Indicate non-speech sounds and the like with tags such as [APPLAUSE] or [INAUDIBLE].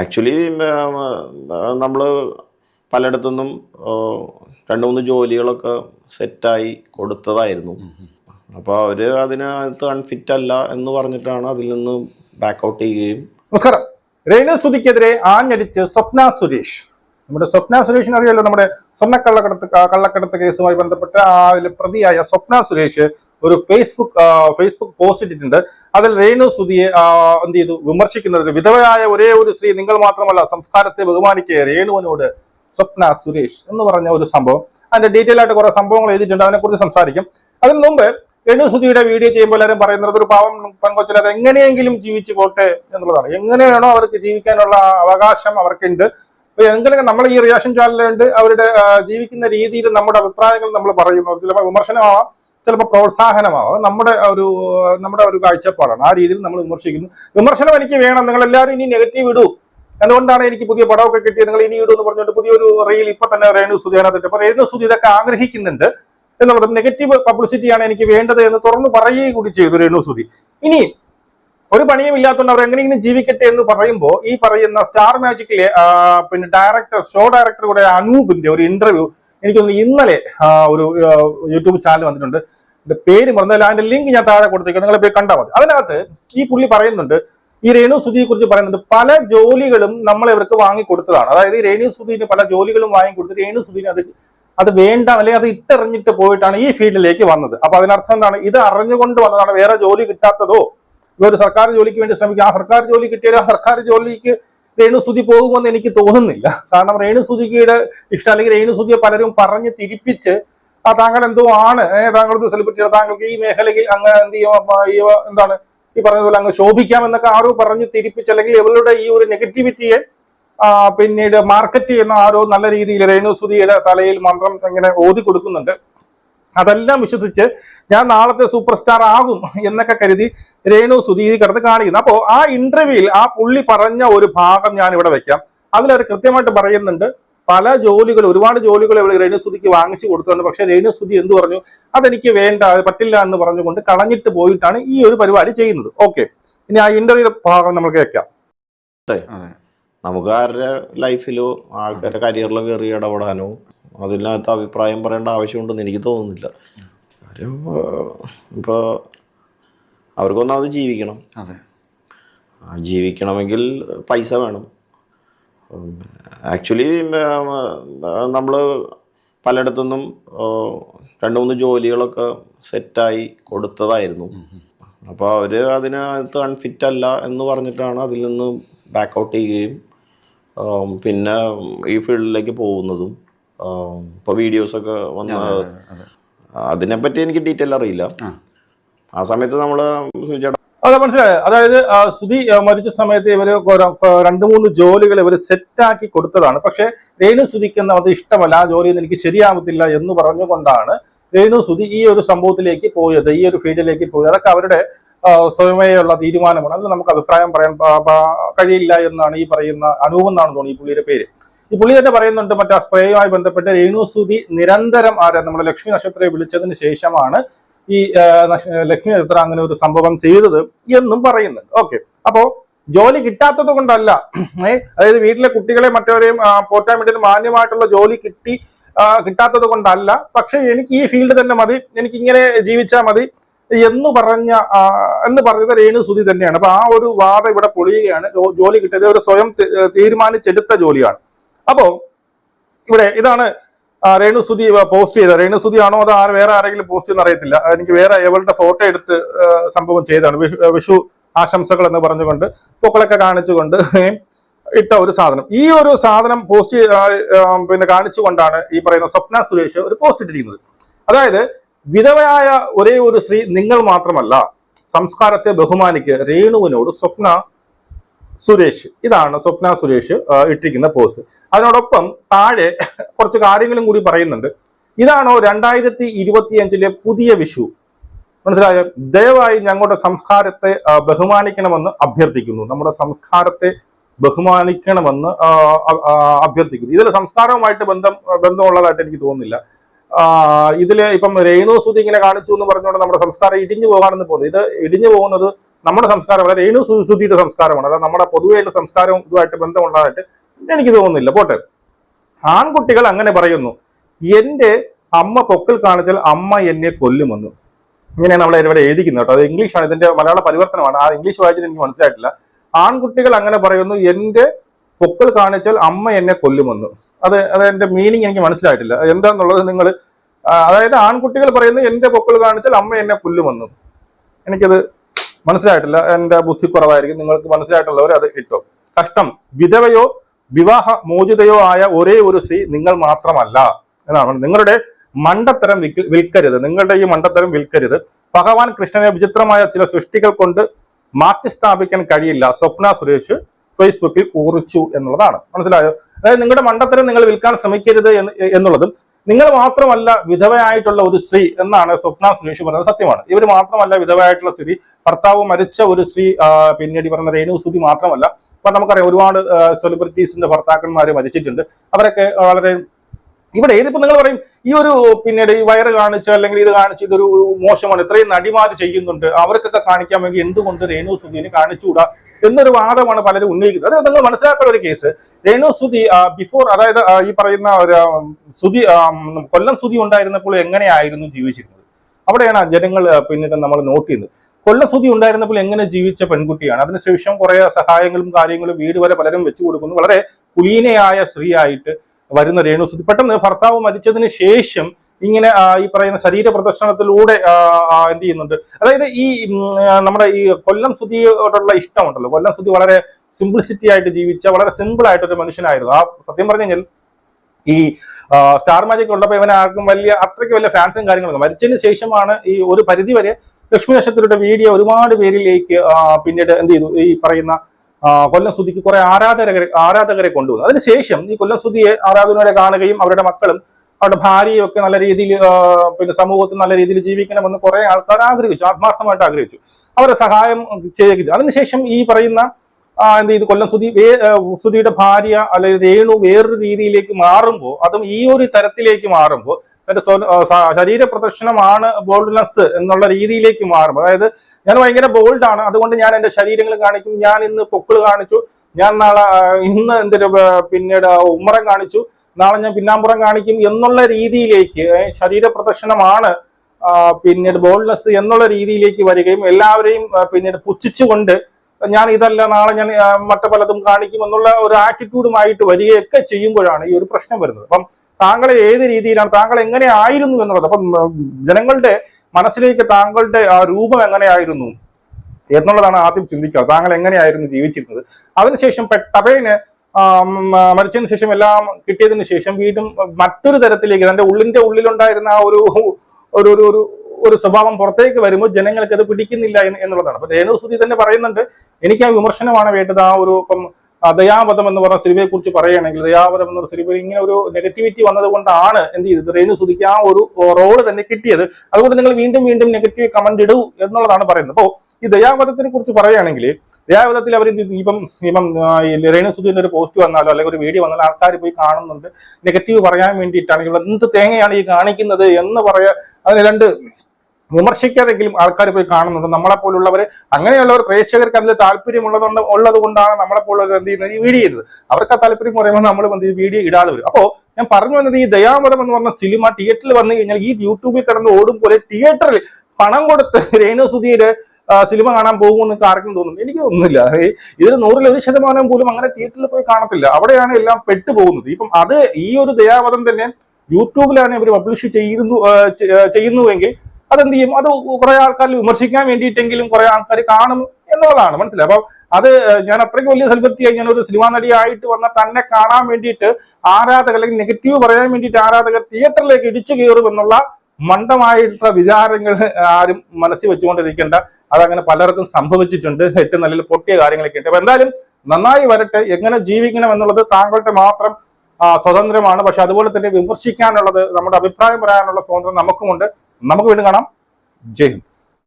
Actually നമ്മൾ പലയിടത്തുനിന്നും രണ്ട് മൂന്ന് ജോലികളൊക്കെ സെറ്റായി കൊടുത്തതായിരുന്നു. അപ്പോൾ അവർ അതിനകത്ത് അൺഫിറ്റ് അല്ല എന്ന് പറഞ്ഞിട്ടാണ് അതിൽ നിന്ന് ബാക്ക് ഔട്ട് ചെയ്യുകയും നമസ്കാരം. രേണു സുധിക്കെതിരെ ആഞ്ഞടിച്ച് സ്വപ്ന സുരേഷ്. നമ്മുടെ സ്വപ്ന സുരേഷിന് അറിയാലോ? നമ്മുടെ സ്വർണ കള്ളക്കടത്ത് കേസുമായി ബന്ധപ്പെട്ട ആ അതിലെ പ്രതിയായ സ്വപ്ന സുരേഷ് ഒരു ഫേസ്ബുക്ക് ഫേസ്ബുക്ക് പോസ്റ്റ് ഇട്ടിട്ടുണ്ട്. അതിൽ രേണു സുധിയെ ആ, എന്ത് ചെയ്തു? വിമർശിക്കുന്നത് വിധവയായ ഒരേ ഒരു സ്ത്രീ നിങ്ങൾ മാത്രമല്ല സംസ്കാരത്തെ ബഹുമാനിക്കുക രേണുവിനോട് സ്വപ്ന സുരേഷ് എന്ന് പറഞ്ഞ ഒരു സംഭവം. അതിന്റെ ഡീറ്റെയിൽ ആയിട്ട് കുറെ സംഭവങ്ങൾ എഴുതിയിട്ടുണ്ട് അതിനെക്കുറിച്ച് സംസാരിക്കും. അതിന് മുമ്പ് രേണു സുധിയുടെ വീഡിയോ ചെയ്യുമ്പോൾ എല്ലാവരും പറയുന്നത് ഒരു പാവം പെൺകൊച്ചിൽ അത് എങ്ങനെയെങ്കിലും ജീവിച്ചു പോട്ടെ എന്നുള്ളതാണ്. എങ്ങനെയാണോ അവർക്ക് ജീവിക്കാനുള്ള അവകാശം അവർക്കുണ്ട്. അപ്പൊ എന്തെങ്കിലും നമ്മൾ ഈ റിയാക്ഷൻ ചാനലുണ്ട് അവരുടെ ജീവിക്കുന്ന രീതിയിൽ നമ്മുടെ അഭിപ്രായങ്ങൾ നമ്മൾ പറയുന്നു. ചിലപ്പോൾ വിമർശനമാവാം ചിലപ്പോൾ പ്രോത്സാഹനമാവാം. നമ്മുടെ ഒരു നമ്മുടെ ഒരു കാഴ്ചപ്പാടാണ്. ആ രീതിയിൽ നമ്മൾ വിമർശിക്കുന്നു. വിമർശനം എനിക്ക് വേണം. നിങ്ങൾ എല്ലാവരും ഇനി നെഗറ്റീവ് ഇടൂ. അതുകൊണ്ടാണ് എനിക്ക് പുതിയ പടമൊക്കെ കിട്ടിയത്. നിങ്ങൾ ഇനി ഇടൂ എന്ന് പറഞ്ഞുകൊണ്ട് പുതിയൊരു റീൽ ഇപ്പൊ തന്നെ രേണു സുധീനത്തിട്ട് അപ്പൊ രേണു സുധി ഇതൊക്കെ ആഗ്രഹിക്കുന്നുണ്ട് എന്നുള്ളത് നെഗറ്റീവ് പബ്ലിസിറ്റിയാണ് എനിക്ക് വേണ്ടത് എന്ന് തുറന്നു പറയുകയും കൂടി ചെയ്തു രേണു സുധി ഇനി ഒരു പണിയും ഇല്ലാത്തതുകൊണ്ട് അവർ എങ്ങനെയെങ്കിലും ജീവിക്കട്ടെ എന്ന് പറയുമ്പോൾ ഈ പറയുന്ന സ്റ്റാർ മാജിക്കിലെ പിന്നെ ഡയറക്ടർ ഷോ ഡയറക്ടർ കൂടെ അനൂപിന്റെ ഒരു ഇന്റർവ്യൂ എനിക്ക് തോന്നുന്നു ഇന്നലെ ഒരു യൂട്യൂബ് ചാനൽ വന്നിട്ടുണ്ട്. എന്റെ പേര് മറന്നാലും അതിന്റെ ലിങ്ക് ഞാൻ താഴെ കൊടുത്തേക്കാം. നിങ്ങളെ പോയി കണ്ടാൽ മതി. അതിനകത്ത് ഈ പുള്ളി പറയുന്നുണ്ട് ഈ രേണു സുധിയെ കുറിച്ച് പറയുന്നുണ്ട് പല ജോലികളും നമ്മൾ ഇവർക്ക് വാങ്ങിക്കൊടുത്തതാണ് അതായത് ഈ രേണു സുധീന് പല ജോലികളും വാങ്ങിക്കൊടുത്ത് രേണു സുധീന് അത് അത് വേണ്ട അല്ലെങ്കിൽ അത് ഇട്ടെറിഞ്ഞിട്ട് പോയിട്ടാണ് ഈ ഫീൽഡിലേക്ക് വന്നത്. അപ്പൊ അതിനർത്ഥം എന്താണ്? ഇത് അറിഞ്ഞുകൊണ്ട് വന്നതാണ് വേറെ ജോലി കിട്ടാത്തതോ? ഇവർ സർക്കാർ ജോലിക്ക് വേണ്ടി ശ്രമിക്കുക ആ സർക്കാർ ജോലി കിട്ടിയാൽ ആ സർക്കാർ ജോലിക്ക് രേണുസുതി പോകുമെന്ന് എനിക്ക് തോന്നുന്നില്ല. കാരണം രേണുസുതിക്കിയുടെ ഇഷ്ടം അല്ലെങ്കിൽ രേണുസുതിയെ പലരും പറഞ്ഞ് തിരിപ്പിച്ച് ആ താങ്കൾ എന്തോ ആണ് താങ്കൾക്ക് താങ്കൾ ഒരു സെലിബ്രിറ്റിയാണ് താങ്കൾക്ക് ഈ മേഖലയിൽ അങ്ങ് എന്ത് എന്താണ് ഈ പറഞ്ഞതുപോലെ അങ്ങ് ശോഭിക്കാം എന്നൊക്കെ ആരോ പറഞ്ഞ് തിരിപ്പിച്ച് അല്ലെങ്കിൽ ഇവരുടെ ഈ ഒരു നെഗറ്റിവിറ്റിയെ പിന്നീട് മാർക്കറ്റ് ചെയ്യുന്ന ആരോ നല്ല രീതിയിൽ രേണുസുതിയുടെ തലയിൽ മന്ത്രം ഇങ്ങനെ ഓതി കൊടുക്കുന്നുണ്ട്. അതെല്ലാം വിശ്വസിച്ച് ഞാൻ നാളത്തെ സൂപ്പർ സ്റ്റാർ ആകും എന്നൊക്കെ കരുതി രേണു സുധീതി കിടന്ന് കാണിക്കുന്നു. അപ്പോ ആ ഇന്റർവ്യൂവിൽ ആ പുള്ളി പറഞ്ഞ ഒരു ഭാഗം ഞാൻ ഇവിടെ വെക്കാം. അതിലവർ കൃത്യമായിട്ട് പറയുന്നുണ്ട് പല ജോലികൾ ഒരുപാട് ജോലികൾ ഇവിടെ രേണു സുധിക്ക് വാങ്ങിച്ചു കൊടുത്തതാണ് പക്ഷേ രേണു സുധി എന്ത് പറഞ്ഞു? അതെനിക്ക് വേണ്ട പറ്റില്ല എന്ന് പറഞ്ഞുകൊണ്ട് കളഞ്ഞിട്ട് പോയിട്ടാണ് ഈ ഒരു പരിപാടി ചെയ്യുന്നത്. ഓക്കെ ഇനി ആ ഇന്റർവ്യൂ ഭാഗം നമ്മൾ കേൾക്കാം അതെ. നമുക്ക് ആരുടെ ലൈഫിലോ ആൾക്കാരുടെ കരിയറിലോ കയറി ഇടപെടാനോ അതിനകത്ത് അഭിപ്രായം പറയേണ്ട ആവശ്യമുണ്ടെന്ന് എനിക്ക് തോന്നുന്നില്ല. കാര്യം ഇപ്പോൾ അവർക്കൊന്നാമത് ജീവിക്കണം. അതെ. ജീവിക്കണമെങ്കിൽ പൈസ വേണം. ആക്ച്വലി നമ്മൾ പലയിടത്തുനിന്നും രണ്ട് മൂന്ന് ജോലികളൊക്കെ സെറ്റായി കൊടുത്തതായിരുന്നു. അപ്പോൾ അവർ അതിനകത്ത് അൺഫിറ്റ് അല്ല എന്ന് പറഞ്ഞിട്ടാണ് അതിൽ നിന്ന് ബാക്ക് ഔട്ട് ചെയ്യുകയും പിന്നെ ഈ ഫീൽഡിലേക്ക് പോകുന്നതും. ഇപ്പോൾ വീഡിയോസൊക്കെ വന്ന അതിനെ പറ്റി എനിക്ക് ഡീറ്റെയിൽ അറിയില്ല. ആ. സമയത്ത് നമ്മൾ അതെ മനസ്സിലായത് അതായത് സുധി മരിച്ച സമയത്ത് ഇവർ രണ്ട് മൂന്ന് ജോലികൾ ഇവർ സെറ്റാക്കി കൊടുത്തതാണ്. പക്ഷെ രേണു സുധിക്ക് അത് ഇഷ്ടമല്ല. ആ ജോലി എനിക്ക് ശരിയാവത്തില്ല എന്ന് പറഞ്ഞുകൊണ്ടാണ് രേണു സുധി ഈ ഒരു സംഭവത്തിലേക്ക് പോയത് ഈ ഒരു ഫീൽഡിലേക്ക് പോയത്. അതൊക്കെ അവരുടെ സ്വയമേയുള്ള തീരുമാനമാണ്. അതിൽ നമുക്ക് അഭിപ്രായം പറയാൻ കഴിയില്ല എന്നാണ് ഈ പറയുന്ന അനൂപ് എന്നാണ് തോന്നുന്നു ഈ പുള്ളിയുടെ പേര്. ഈ പുള്ളി തന്നെ പറയുന്നുണ്ട് മറ്റേ സ്പ്രേയുമായി ബന്ധപ്പെട്ട് രേണു സുധി നിരന്തരം ആരെ നമ്മുടെ ലക്ഷ്മി നക്ഷത്രയെ വിളിച്ചതിന് ശേഷമാണ് ഈ ലക്ഷ്മി നക്ഷത്ര അങ്ങനെ ഒരു സംഭവം ചെയ്തത് എന്നും പറയുന്നുണ്ട്. ഓക്കെ. അപ്പോ ജോലി കിട്ടാത്തത് കൊണ്ടല്ല. അതായത് വീട്ടിലെ കുട്ടികളെ മറ്റവരെയും പോറ്റാൻ വേണ്ടി മാന്യമായിട്ടുള്ള ജോലി കിട്ടി കിട്ടാത്തത് കൊണ്ടല്ല. പക്ഷെ എനിക്ക് ഈ ഫീൽഡ് തന്നെ മതി. എനിക്ക് ഇങ്ങനെ ജീവിച്ചാൽ മതി എന്ന് പറഞ്ഞ എന്ന് പറഞ്ഞത് രേണു സുതി തന്നെയാണ്. അപ്പൊ ആ ഒരു വാദം ഇവിടെ പൊളിയുകയാണ്. ജോലി കിട്ടിയത് ഒരു സ്വയം തീരുമാനിച്ചെടുത്ത ജോലിയാണ്. അപ്പോ ഇവിടെ ഇതാണ് രേണുസുതി പോസ്റ്റ് ചെയ്ത രേണുസുതി ആണോ അതോ വേറെ ആരെങ്കിലും പോസ്റ്റ് ചെയ്യുന്ന അറിയത്തില്ല. എനിക്ക് വേറെ എവളുടെ ഫോട്ടോ എടുത്ത് സംഭവം ചെയ്താണ് വിഷു ആശംസകൾ എന്ന് പറഞ്ഞുകൊണ്ട് പൂക്കളൊക്കെ കാണിച്ചുകൊണ്ട് [LAUGHS] ഇട്ട ഒരു സാധനം. ഈ ഒരു സാധനം പോസ്റ്റ് പിന്നെ കാണിച്ചുകൊണ്ടാണ് ഈ പറയുന്ന സ്വപ്ന സുരേഷ് ഒരു പോസ്റ്റ് ഇട്ടിരിക്കുന്നത്. അതായത് വിധവയായ ഒരേ ഒരു സ്ത്രീ നിങ്ങൾ മാത്രമല്ല സംസ്കാരത്തെ ബഹുമാനിക്ക് രേണുവിനോട് സ്വപ്ന സുരേഷ്. ഇതാണ് സ്വപ്ന സുരേഷ് ഇട്ടിരിക്കുന്ന പോസ്റ്റ് അതിനോടൊപ്പം താഴെ കുറച്ച് കാര്യങ്ങളും കൂടി പറയുന്നുണ്ട്. ഇതാണോ രണ്ടായിരത്തി ഇരുപത്തിയഞ്ചിലെ പുതിയ വിഷു? മനസ്സിലായ? ദയവായി ഞങ്ങളുടെ സംസ്കാരത്തെ ബഹുമാനിക്കണമെന്ന് അഭ്യർത്ഥിക്കുന്നു. നമ്മുടെ സംസ്കാരത്തെ ബഹുമാനിക്കണമെന്ന് അഭ്യർത്ഥിക്കുന്നു. ഇതിൽ സംസ്കാരവുമായിട്ട് ബന്ധം ബന്ധമുള്ളതായിട്ട് എനിക്ക് തോന്നുന്നില്ല. ഇതിൽ ഇപ്പം രേണു സുതി ഇങ്ങനെ കാണിച്ചു എന്ന് പറഞ്ഞുകൊണ്ട് നമ്മുടെ സംസ്കാരം ഇടിഞ്ഞു പോകാണെന്ന് പോകുന്നത് ഇത് ഇടിഞ്ഞു പോകുന്നത് നമ്മുടെ സംസ്കാരം വളരെ രേണു സു- സംസ്കാരമാണ്. അതായത് നമ്മുടെ പൊതുവെയുള്ള സംസ്കാരവും ഇതുമായിട്ട് ബന്ധമുള്ളതായിട്ട് എനിക്ക് തോന്നുന്നില്ല. പോട്ടെ. ആൺകുട്ടികൾ അങ്ങനെ പറയുന്നു എന്റെ അമ്മ പൊക്കൽ കാണിച്ചാൽ അമ്മ എന്നെ കൊല്ലുമെന്ന്. ഇങ്ങനെയാണ് നമ്മൾ ഇവിടെ എഴുതിക്കുന്നത് കേട്ടോ. അത് ഇംഗ്ലീഷാണ്. ഇതിന്റെ മലയാള പരിവർത്തനമാണ്. ആ ഇംഗ്ലീഷ് വായിച്ചിട്ട് എനിക്ക് മനസ്സിലായിട്ടില്ല. ആൺകുട്ടികൾ അങ്ങനെ പറയുന്നു എന്റെ പൊക്കൾ കാണിച്ചാൽ അമ്മ എന്നെ കൊല്ലുമെന്ന്. അത് അത് എന്റെ മീനിങ് എനിക്ക് മനസ്സിലായിട്ടില്ല. എന്താന്നുള്ളത് നിങ്ങൾ അതായത് ആൺകുട്ടികൾ പറയുന്നത് എന്റെ പൊക്കൾ കാണിച്ചാൽ അമ്മ എന്നെ കൊല്ലുമെന്ന്. എനിക്കത് മനസ്സിലായിട്ടില്ല എന്റെ ബുദ്ധി കുറവായിരിക്കും നിങ്ങൾക്ക് മനസ്സിലായിട്ടുള്ളവർ അത് ഇട്ടോ. കഷ്ടം വിധവയോ വിവാഹ മോചിതയോ ആയ ഒരേ ഒരു സ്ത്രീ നിങ്ങൾ മാത്രമല്ല എന്നാണ്. നിങ്ങളുടെ മണ്ടത്തരം വിൽക്കരുത്. നിങ്ങളുടെ ഈ മണ്ടത്തരം വിൽക്കരുത്. ഭഗവാൻ കൃഷ്ണനെ വിചിത്രമായ ചില സൃഷ്ടികൾ കൊണ്ട് മാറ്റി സ്ഥാപിക്കാൻ കഴിയില്ല. സ്വപ്ന സുരേഷ് ഫേസ്ബുക്കിൽ കുറിച്ചു എന്നുള്ളതാണ്. മനസ്സിലായോ? അതായത് നിങ്ങളുടെ മണ്ടത്തരം നിങ്ങൾ വിൽക്കാൻ ശ്രമിക്കരുത് എന്ന് എന്നുള്ളതും നിങ്ങൾ മാത്രമല്ല വിധവയായിട്ടുള്ള ഒരു സ്ത്രീ എന്നാണ് സ്വപ്ന സുനീഷ് പറയുന്നത് സത്യമാണ്. ഇവർ മാത്രമല്ല വിധവയായിട്ടുള്ള സ്ത്രീ ഭർത്താവ് മരിച്ച ഒരു സ്ത്രീ പിന്നീട് പറഞ്ഞ രേണു സുതി മാത്രമല്ല. അപ്പൊ നമുക്കറിയാം ഒരുപാട് സെലിബ്രിറ്റീസിന്റെ ഭർത്താക്കന്മാര് മരിച്ചിട്ടുണ്ട്. അവരൊക്കെ വളരെ ഇവിടെ ഇതിപ്പോ നിങ്ങൾ പറയും ഈ ഒരു പിന്നീട് ഈ വയറ് കാണിച്ച് അല്ലെങ്കിൽ ഇത് കാണിച്ച് ഇതൊരു മോശമാണ് ഇത്രയും നടിമാര് ചെയ്യുന്നുണ്ട്. അവർക്കൊക്കെ കാണിക്കാൻ വേണ്ടി എന്തുകൊണ്ട് രേണു സുധീനെ കാണിച്ചുകൂടാ? എന്നൊരു വാദമാണ് പലരും ഉന്നയിക്കുന്നത്. അത് നിങ്ങൾ മനസ്സിലാക്കേണ്ട ഒരു കേസ് രേണു സുധി ബിഫോർ അതായത് ഈ പറയുന്ന ഒരു സുതി കൊല്ലം സുധി ഉണ്ടായിരുന്നപ്പോൾ എങ്ങനെയായിരുന്നു ജീവിച്ചിരുന്നത്? അവിടെയാണ് ജനങ്ങൾ പിന്നീട് നമ്മൾ നോട്ട് ചെയ്യുന്നത്. കൊല്ലം സുധി ഉണ്ടായിരുന്നപ്പോൾ എങ്ങനെ ജീവിച്ച പെൺകുട്ടിയാണ്? അതിനുശേഷം കുറെ സഹായങ്ങളും കാര്യങ്ങളും വീട് വരെ പലരും വെച്ചു കൊടുക്കുന്നു. വളരെ കുലീനയായ സ്ത്രീയായിട്ട് വരുന്ന രേണുസുതി പെട്ടെന്ന് ഭർത്താവ് മരിച്ചതിന് ശേഷം ഇങ്ങനെ ഈ പറയുന്ന ശരീര പ്രദർശനത്തിലൂടെ എന്ത് ചെയ്യുന്നുണ്ട്. അതായത് ഈ നമ്മുടെ ഈ കൊല്ലം സുധിയോടുള്ള ഇഷ്ടമുണ്ടല്ലോ. കൊല്ലം സ്തുതി വളരെ സിംപ്ലിസിറ്റി ആയിട്ട് ജീവിച്ച വളരെ സിമ്പിൾ ആയിട്ടൊരു മനുഷ്യനായിരുന്നു. ആ സത്യം പറഞ്ഞു കഴിഞ്ഞാൽ ഈ സ്റ്റാർ മാജിക് ഉള്ളപ്പോൾ ഇവനെ ആർക്കും വലിയ അത്രയ്ക്ക് വലിയ ഫാൻസും കാര്യങ്ങളൊക്കെ മരിച്ചതിന് ശേഷമാണ് ഈ ഒരു പരിധി വരെ ലക്ഷ്മി നക്ഷത്രയുടെ വീഡിയോ ഒരുപാട് പേരിലേക്ക് പിന്നീട് എന്ത് ചെയ്തു? ഈ പറയുന്ന കൊല്ലം സുധിക്ക് കുറെ ആരാധകരെ ആരാധകരെ കൊണ്ടുവന്നു. അതിനുശേഷം ഈ കൊല്ലം സുധിയെ ആരാധകരെ കാണുകയും അവരുടെ മക്കളും അവരുടെ ഭാര്യയൊക്കെ നല്ല രീതിയിൽ പിന്നെ സമൂഹത്തിൽ നല്ല രീതിയിൽ ജീവിക്കണമെന്ന് കുറെ ആൾക്കാർ ആഗ്രഹിച്ചു ആത്മാർത്ഥമായിട്ട് ആഗ്രഹിച്ചു. അവരെ സഹായം ചെയ്യിച്ചു അതിനുശേഷം ഈ പറയുന്ന എന്ത് ചെയ്തു? കൊല്ലം സുധി വേ സുധിയുടെ ഭാര്യ അല്ലെങ്കിൽ രേണു വേറൊരു രീതിയിലേക്ക് മാറുമ്പോൾ അതും ഈ ഒരു തരത്തിലേക്ക് മാറുമ്പോൾ തന്റെ ശരീര പ്രദർശനമാണ് ബോൾഡ്നെസ് എന്നുള്ള രീതിയിലേക്ക് മാറും അതായത് ഞാൻ ഭയങ്കര ബോൾഡ് ആണ് അതുകൊണ്ട് ഞാൻ എന്റെ ശരീരങ്ങൾ കാണിക്കും ഞാൻ ഇന്ന് പൊക്കിൾ കാണിച്ചു ഞാൻ നാളെ ഇന്ന് എന്തൊരു പിന്നീട് ഉമ്മറം കാണിച്ചു നാളെ ഞാൻ പിന്നാമ്പുറം കാണിക്കും എന്നുള്ള രീതിയിലേക്ക് ശരീരപ്രദർശനമാണ് ശരീര പ്രദർശനമാണ് പിന്നീട് ബോൾനെസ് എന്നുള്ള രീതിയിലേക്ക് വരികയും എല്ലാവരെയും പിന്നീട് പുച്ഛിച്ചുകൊണ്ട് ഞാൻ ഇതല്ല നാളെ ഞാൻ മറ്റ മറ്റു പലതും കാണിക്കും എന്നുള്ള ഒരു ആറ്റിറ്റ്യൂഡുമായിട്ട് വരികയൊക്കെ ചെയ്യുമ്പോഴാണ് ഈ ഒരു പ്രശ്നം വരുന്നത്. അപ്പം താങ്കൾ ഏത് രീതിയിലാണ് താങ്കൾ എങ്ങനെ ആയിരുന്നു എന്നുള്ളത് അപ്പം ജനങ്ങളുടെ മനസ്സിലേക്ക് താങ്കളുടെ ആ രൂപം എങ്ങനെയായിരുന്നു എന്നുള്ളതാണ് ആദ്യം ചിന്തിക്കുക. താങ്കൾ എങ്ങനെയായിരുന്നു ജീവിച്ചിരുന്നത്? അതിനുശേഷം പെട്ടപേന് മരിച്ചതിന് ശേഷം എല്ലാം കിട്ടിയതിന് ശേഷം വീണ്ടും മറ്റൊരു തരത്തിലേക്ക് തന്റെ ഉള്ളിന്റെ ഉള്ളിലുണ്ടായിരുന്ന ആ ഒരു ഒരു ഒരു ഒരു സ്വഭാവം പുറത്തേക്ക് വരുമ്പോൾ ജനങ്ങൾക്ക് അത് പിടിക്കുന്നില്ല എന്നുള്ളതാണ്. അപ്പൊ രേണുസുതി തന്നെ പറയുന്നുണ്ട് എനിക്ക് ആ വിമർശനമാണ് വേണ്ടത്. ആ ഒരു ഇപ്പം ദയാവധം എന്ന് പറഞ്ഞ സിനിമയെ കുറിച്ച് പറയുകയാണെങ്കിൽ ദയാവധം എന്ന് പറഞ്ഞ സിനിമയിൽ ഇങ്ങനെ ഒരു നെഗറ്റിവിറ്റി വന്നത് കൊണ്ടാണ് എന്ത് ചെയ്തത്? രേണുസുതിക്ക് ആ ഒരു റോൾ തന്നെ കിട്ടിയത്. അതുകൊണ്ട് നിങ്ങൾ വീണ്ടും വീണ്ടും നെഗറ്റീവ് കമന്റ് ഇടൂ എന്നുള്ളതാണ് പറയുന്നത്. അപ്പോൾ ഈ ദയാവധത്തിനെ കുറിച്ച് പറയുകയാണെങ്കിൽ ദയാവധത്തിൽ അവർ ഇപ്പം ഇപ്പം ആ, ഈ രേണുസുതിന്റെ ഒരു പോസ്റ്റ് വന്നാലോ അല്ലെങ്കിൽ ഒരു വീഡിയോ വന്നാലോ ആൾക്കാർ പോയി കാണുന്നുണ്ട്. നെഗറ്റീവ് പറയാൻ വേണ്ടിയിട്ടാണ് ഇവിടെ എന്ത് തേങ്ങയാണ് ഈ കാണിക്കുന്നത് എന്ന് പറയാ അതിന് രണ്ട് വിമർശിക്കാതെങ്കിലും ആൾക്കാർ പോയി കാണുന്നുണ്ട്. നമ്മളെ പോലുള്ളവർ അങ്ങനെയുള്ളവർ പ്രേക്ഷകർക്ക് അതിൽ താല്പര്യമുള്ളതുകൊണ്ട് ഉള്ളത് കൊണ്ടാണ് നമ്മളെ പോലുള്ളവർ എന്ത് ചെയ്യുന്നത് ഈ വീഡിയോ ചെയ്തത്. അവർക്ക് ആ താല്പര്യം പറയുമ്പോൾ നമ്മൾ എന്ത് വീഡിയോ ഇടാതെ വരും. അപ്പോൾ ഞാൻ പറഞ്ഞു വന്നത് ഈ ദയാമതം എന്ന് പറഞ്ഞ സിനിമ തിയേറ്ററിൽ വന്നു കഴിഞ്ഞാൽ ഈ യൂട്യൂബിൽ കിടന്ന് ഓടും പോലെ തിയേറ്ററിൽ പണം കൊടുത്ത് രേണു സുധീര് സിനിമ കാണാൻ പോകുമെന്ന് ആർക്കും തോന്നും. എനിക്ക് ഒന്നുമില്ല ഇതിൽ നൂറിൽ ഒരു ശതമാനം പോലും അങ്ങനെ തിയേറ്ററിൽ പോയി കാണത്തില്ല. അവിടെയാണ് എല്ലാം പെട്ടുപോകുന്നത്. ഇപ്പം അത് ഈ ഒരു ദയാവധം തന്നെ യൂട്യൂബിലാണ് ഇവർ പബ്ലിഷ് ചെയ്യുന്നു ചെയ്യുന്നുവെങ്കിൽ അതെന്ത് ചെയ്യും? അത് കുറെ ആൾക്കാർ വിമർശിക്കാൻ വേണ്ടിയിട്ടെങ്കിലും കുറെ ആൾക്കാർ കാണും എന്നുള്ളതാണ്. മനസ്സിലായി? അപ്പൊ അത് ഞാൻ അത്രയ്ക്ക് വലിയ സെലിബ്രിറ്റി ആയി ഞാൻ ഒരു സിനിമാ നടിയായിട്ട് വന്ന തന്നെ കാണാൻ വേണ്ടിയിട്ട് ആരാധകർ അല്ലെങ്കിൽ നെഗറ്റീവ് പറയാൻ വേണ്ടിയിട്ട് ആരാധകർ തിയേറ്ററിലേക്ക് ഇടിച്ചു കയറും എന്നുള്ള മണ്ടമായിട്ടുള്ള വിചാരങ്ങൾ ആരും മനസ്സിൽ വെച്ചുകൊണ്ടിരിക്കേണ്ട. അതങ്ങനെ പലർക്കും സംഭവിച്ചിട്ടുണ്ട്. ഏറ്റവും നല്ല പൊട്ടിയ കാര്യങ്ങളൊക്കെ ഉണ്ട്. അപ്പൊ എന്തായാലും നന്നായി വരട്ടെ. എങ്ങനെ ജീവിക്കണം എന്നുള്ളത് താങ്കളുടെ മാത്രം സ്വതന്ത്രമാണ്. പക്ഷെ അതുപോലെ തന്നെ വിമർശിക്കാനുള്ളത് നമ്മുടെ അഭിപ്രായം പറയാനുള്ള സ്വാതന്ത്ര്യം നമുക്കുമുണ്ട്. നമുക്ക് വീണ്ടും കാണാം. ജയ്